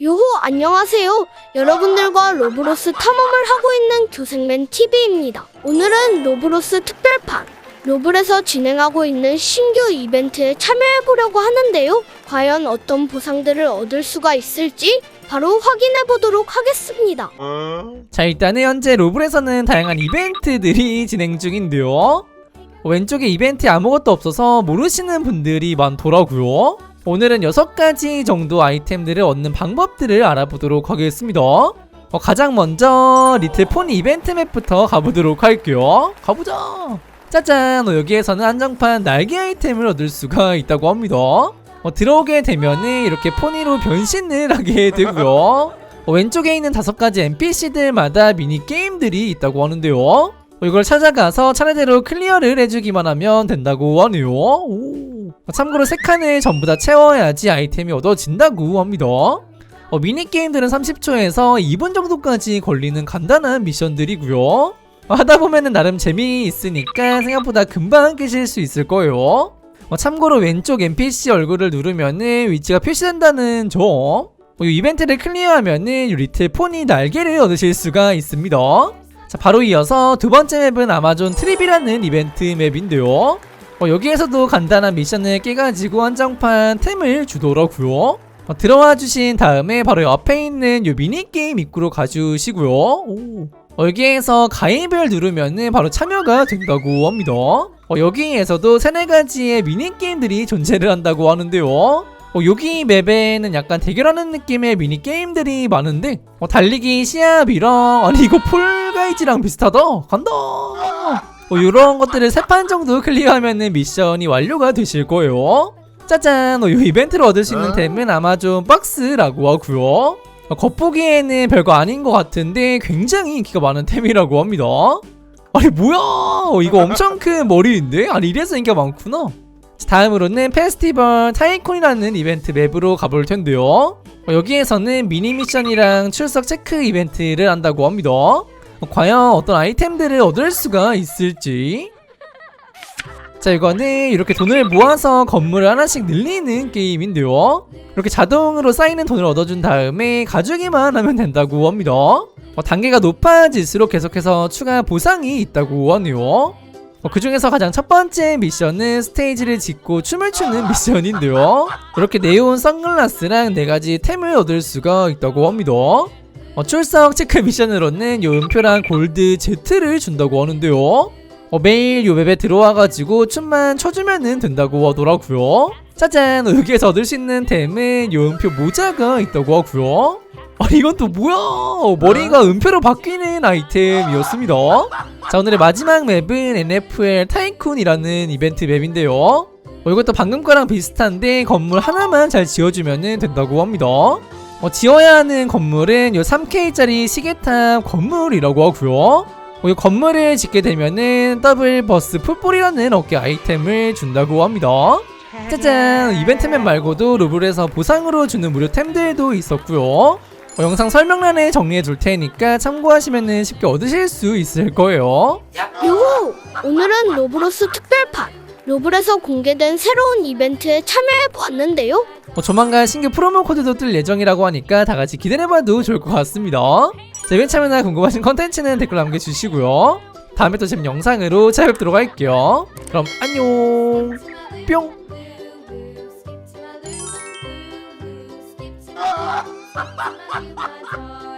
요호 안녕하세요. 여러분들과 로브로스 탐험을 하고 있는 교생맨 TV입니다. 오늘은 로브로스 특별판 로블에서 진행하고 있는 신규 이벤트에 참여해 보려고 하는데요. 과연 어떤 보상들을 얻을 수가 있을지 바로 확인해 보도록 하겠습니다. 자 일단은 현재 로블에서는 다양한 이벤트들이 진행 중인데요 왼쪽에 이벤트에 아무것도 없어서 모르시는 분들이 많더라고요 오늘은 6가지 정도 아이템들을 얻는 방법들을 알아보도록 하겠습니다 어, 가장 먼저 리틀 포니 이벤트 맵부터 가보도록 할게요 가보자 짜잔 어, 여기에서는 한정판 날개 아이템을 얻을 수가 있다고 합니다 어, 들어오게 되면은 이렇게 포니로 변신을 하게 되고요 어, 왼쪽에 있는 다섯 가지 NPC들마다 미니 게임들이 있다고 하는데요. 어, 이걸 찾아가서 차례대로 클리어를 해주기만 하면 된다고 하네요. 오. 참고로 세 칸을 전부 다 채워야지 아이템이 얻어진다고 합니다. 어, 미니 게임들은 30초에서 2분 정도까지 걸리는 간단한 미션들이고요. 어, 하다 보면은 나름 재미있으니까 생각보다 금방 깨실 수 있을 거예요. 어, 참고로 왼쪽 NPC 얼굴을 누르면은 위치가 표시된다는 점. 어, 이 이벤트를 클리어하면은 이 리틀 포니 날개를 얻으실 수가 있습니다. 자, 바로 이어서 두 번째 맵은 아마존 트립이라는 이벤트 맵인데요. 어, 여기에서도 간단한 미션을 깨가지고 한정판 템을 주더라고요. 어, 들어와 주신 다음에 바로 옆에 있는 이 미니게임 입구로 가주시고요. 오. 어, 여기에서 가입을 누르면은 바로 참여가 된다고 합니다. 어, 여기에서도 세네 가지의 미니게임들이 존재를 한다고 하는데요. 어, 여기 맵에는 약간 대결하는 느낌의 미니 게임들이 많은데 어, 달리기 시합이랑 아니 이거 폴가이즈랑 비슷하다 간다 어, 이런 것들을 세 판 정도 클리어하면은 미션이 완료가 되실 거예요. 짜잔. 어, 이 이벤트를 얻을 수 있는 템은 아마존 박스라고 하고요. 어, 겉보기에는 별거 아닌 것 같은데 굉장히 인기가 많은 템이라고 합니다. 아니 뭐야? 어, 이거 엄청 큰 머리인데? 아니 이래서 인기가 많구나. 다음으로는 페스티벌 타이콘이라는 이벤트 맵으로 가볼 텐데요. 어, 여기에서는 미니 미션이랑 출석 체크 이벤트를 한다고 합니다. 어, 과연 어떤 아이템들을 얻을 수가 있을지. 자, 이거는 이렇게 돈을 모아서 건물을 하나씩 늘리는 게임인데요. 이렇게 자동으로 쌓이는 돈을 얻어준 다음에 가주기만 하면 된다고 합니다. 어, 단계가 높아질수록 계속해서 추가 보상이 있다고 하네요. 어, 그 중에서 가장 첫 번째 미션은 스테이지를 짓고 춤을 추는 미션인데요. 이렇게 네온 선글라스랑 네 가지 템을 얻을 수가 있다고 합니다. 어, 출석 체크 미션으로는 요 음표랑 골드 제트를 준다고 하는데요. 어, 매일 요 맵에 들어와가지고 춤만 춰주면 된다고 하더라고요. 짜잔! 어, 여기에서 얻을 수 있는 템은 요 음표 모자가 있다고 하고요. 아 이건 또 뭐야? 어, 머리가 음표로 바뀌는 아이템이었습니다. 자 오늘의 마지막 맵은 NFL 타이쿤이라는 이벤트 맵인데요. 어, 이것도 방금 거랑 비슷한데 건물 하나만 잘 지어주면 된다고 합니다. 어, 지어야 하는 건물은 요 3K짜리 시계탑 건물이라고 하고요. 어, 이 건물을 짓게 되면은 더블 버스 풋볼이라는 어깨 아이템을 준다고 합니다. 짜잔! 이벤트 맵 말고도 루블에서 보상으로 주는 무료 템들도 있었고요. 어, 영상 설명란에 정리해 둘 테니까 참고하시면 쉽게 얻으실 수 있을 거예요. 요호 오늘은 로브로스 특별판 로블에서 공개된 새로운 이벤트에 참여해 보았는데요. 어, 조만간 신규 프로모 코드도 뜰 예정이라고 하니까 다 같이 기대해봐도 좋을 것 같습니다. 자, 이벤트 참여나 궁금하신 컨텐츠는 댓글 남겨주시고요. 다음에 또 재밌는 영상으로 찾아뵙도록 할게요. 그럼 안녕. 뿅.